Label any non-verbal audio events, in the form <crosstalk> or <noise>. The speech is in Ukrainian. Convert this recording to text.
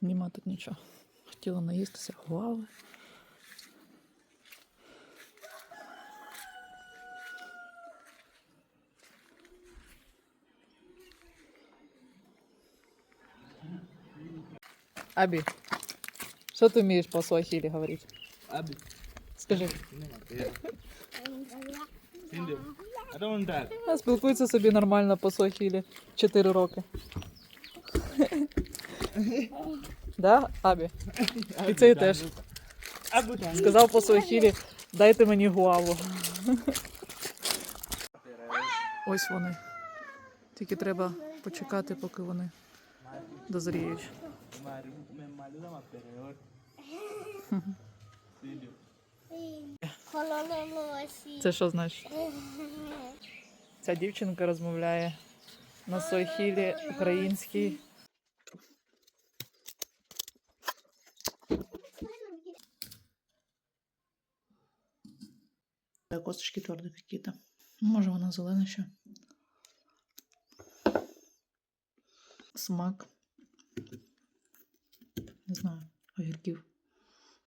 Нема тут нічого. Хотіла наїстися гуави. Абі, що ти вмієш по суахілі говорити? Abi, Скажи. Hindi. I don't want that. А спілкується собі нормально по суахілі 4 роки. <laughs> Да, Абі? І цей теж. Сказав по суахілі, дайте мені гуаву. <laughs> Ось вони. Тільки треба почекати, поки вони дозріють. Це що значить? Ця дівчинка розмовляє на суахілі українській. Косточки тверді какие-то. Може вона зелена ще. Смак. Не знаю, огірків.